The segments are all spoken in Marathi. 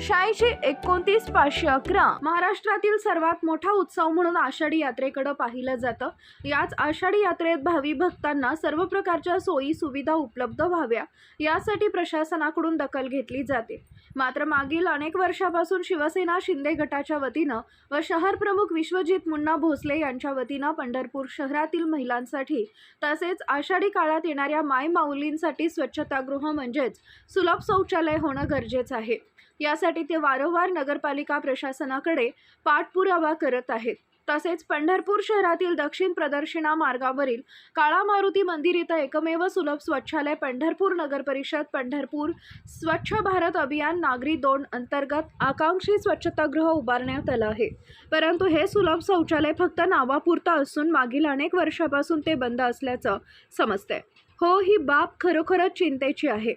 शहाऐंशी एकोणतीस पाचशे अकरा महाराष्ट्रातील सर्वात मोठा उत्सव म्हणून आषाढी यात्रेकडे पाहिलं जातं. याच आषाढी यात्रेत भावी भक्तांना सर्व प्रकारच्या सोयी सुविधा उपलब्ध व्हाव्या यासाठी प्रशासनाकडून दखल घेतली जाते. मात्र मागील अनेक वर्षापासून शिवसेना शिंदे गटाच्या वतीनं व शहर प्रमुख विश्वजित मुन्ना भोसले यांच्या वतीनं पंढरपूर शहरातील महिलांसाठी तसेच आषाढी काळात येणाऱ्या माय माऊलींसाठी स्वच्छतागृह म्हणजेच सुलभ शौचालय होणं गरजेचं आहे. यासाठी ते वारंवार नगरपालिका प्रशासनाकडे पाठपुरावा करत आहेत. तसेच पंढरपूर शहरातील दक्षिण प्रदर्शना मार्गावरील काळा मारुती मंदिर इथं एकमेव सुलभ स्वच्छालय पंढरपूर नगर परिषद पंढरपूर स्वच्छ भारत अभियान नागरी दोन अंतर्गत आकांक्षी स्वच्छतागृह उभारण्यात आलं आहे. परंतु हे सुलभ शौचालय फक्त नावापुरतं असून मागील अनेक वर्षापासून ते बंद असल्याचं समजतंय. हो ही बाब खरोखरच चिंतेची आहे.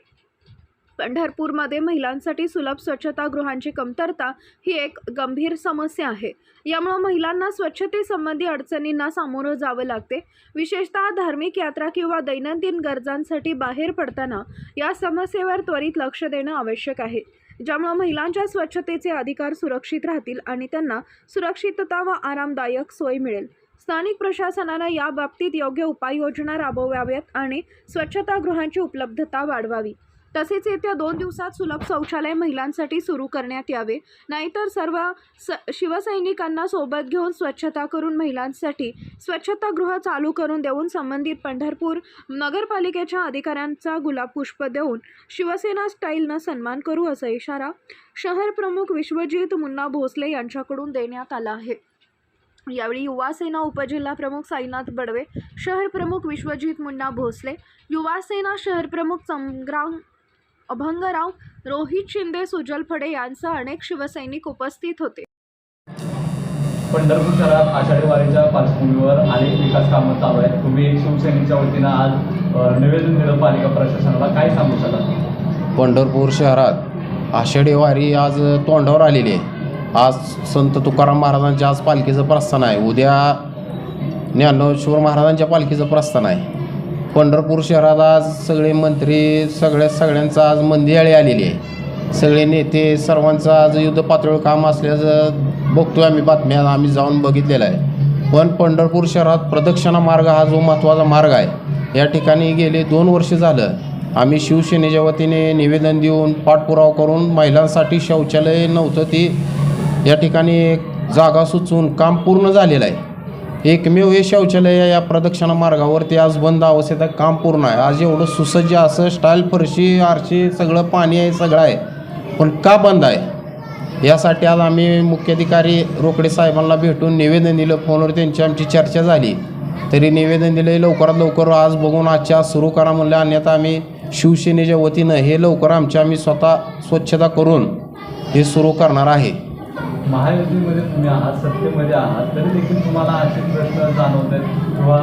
पंढरपूरमध्ये महिलांसाठी सुलभ स्वच्छतागृहांची कमतरता ही एक गंभीर समस्या आहे. यामुळं महिलांना स्वच्छतेसंबंधी अडचणींना सामोरं जावं लागते. विशेषतः धार्मिक यात्रा किंवा दैनंदिन गरजांसाठी बाहेर पडताना या समस्येवर त्वरित लक्ष देणं आवश्यक आहे. ज्यामुळे महिलांच्या स्वच्छतेचे अधिकार सुरक्षित राहतील आणि त्यांना सुरक्षितता व आरामदायक सोय मिळेल. स्थानिक प्रशासनानं या बाबतीत योग्य उपाययोजना राबवाव्यात आणि स्वच्छतागृहांची उपलब्धता वाढवावी. तसेच येत्या दोन दिवसात सुलभ शौचालय महिलांसाठी सुरू करण्यात यावे. नाहीतर सर्व स शिवसैनिकांना सोबत घेऊन स्वच्छता करून महिलांसाठी स्वच्छतागृह चालू करून देऊन संबंधित पंढरपूर नगरपालिकेच्या अधिकाऱ्यांचा गुलाब पुष्प देऊन शिवसेना स्टाईलनं सन्मान करू असा इशारा शहर प्रमुख विश्वजित मुन्ना भोसले यांच्याकडून देण्यात आला आहे. यावेळी युवासेना उपजिल्हा प्रमुख साईनाथ बडवे शहर प्रमुख विश्वजित मुन्ना भोसले युवासेना शहर प्रमुख संग्राम अभंगराव रोहित शिंदे सुजल फडे यांसह अनेक शिवसैनिक उपस्थित होते. पंढरपूर शहरात आषाढी वारीच्या पार्श्वभूमीवर अनेक विकास कामं चालू आहेत. तुम्ही शिवसेनेच्या वतीनं आज निवेदन दिलं पालिका प्रशासनाला काय सांगू शकाल? पंढरपूर शहरात आषाढी वारी आज तोंडावर आलेली आहे. आज संत तुकाराम महाराजांच्या आज पालखीचं प्रस्थान आहे. उद्या ज्ञानेश्वर महाराजांच्या पालखीचं प्रस्थान आहे. पंढरपूर शहरात आज सगळे मंत्री सगळ्या सगळ्यांचा आज मंदियाळी आलेली आहे. सगळे नेते सर्वांचं आज युद्ध पातळीवर काम असल्याचं बघतोय आम्ही बातम्या आम्ही जाऊन बघितलेलं आहे. पण पंढरपूर शहरात प्रदक्षिणा मार्ग हा जो महत्त्वाचा मार्ग आहे या ठिकाणी गेले दोन वर्ष झालं. आम्ही शिवसेनेच्या वतीने निवेदन देऊन पाठपुरावा करून महिलांसाठी शौचालय नव्हतं ती या ठिकाणी एक जागा सुचवून काम पूर्ण झालेलं आहे. एकमेव हे शौचालय या प्रदक्षिणा मार्गावरती आज बंद अवस्थेत काम पूर्ण आहे. आज एवढं सुसज्ज असं स्टाईल फरशी आरशी सगळं पाणी आहे सगळं आहे. पण का बंद आहे? यासाठी आज आम्ही मुख्याधिकारी रोकडे साहेबांना भेटून निवेदन दिलं. फोनवर त्यांची आमची चर्चा झाली. तरी निवेदन दिलं लवकरात लवकर आज बघून आजच्या आज सुरू करा म्हणलं. अन्यथा आम्ही शिवसेनेच्या वतीनं हे लवकर आमच्या आम्ही स्वतः स्वच्छता करून हे सुरू करणार आहे. महायुतीमध्ये तुम्ही आहात सत्तेमध्ये आहात तरी देखील तुम्हाला असे प्रश्न जाणवत आहेत किंवा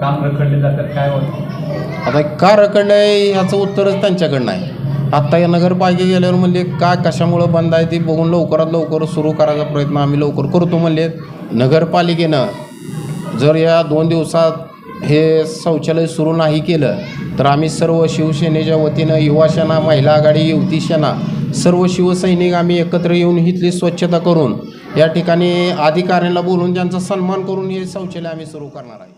काम रखडले जातात काय वाटतं? आता का रखडलं आहे ह्याचं उत्तरच त्यांच्याकडनं आहे आत्ता या नगरपालिके गेल्यावर म्हणले का कशामुळं बंद आहे ते बघून लवकरात लवकर सुरू करायचा प्रयत्न आम्ही लवकर करतो म्हणले. नगरपालिकेनं जर या दोन दिवसात हे शौचालय सुरू नाही केलं तर आम्ही सर्व शिवसेनेच्या वतीनं युवा सेना महिला आघाडी युवती सेना सर्व शिवसैनिक आम्ही एकत्र येऊन इथली स्वच्छता करून या ठिकाणी अधिकाऱ्यांना बोलून त्यांचा सन्मान करून हे शौचालय आम्ही सुरू करणार आहे.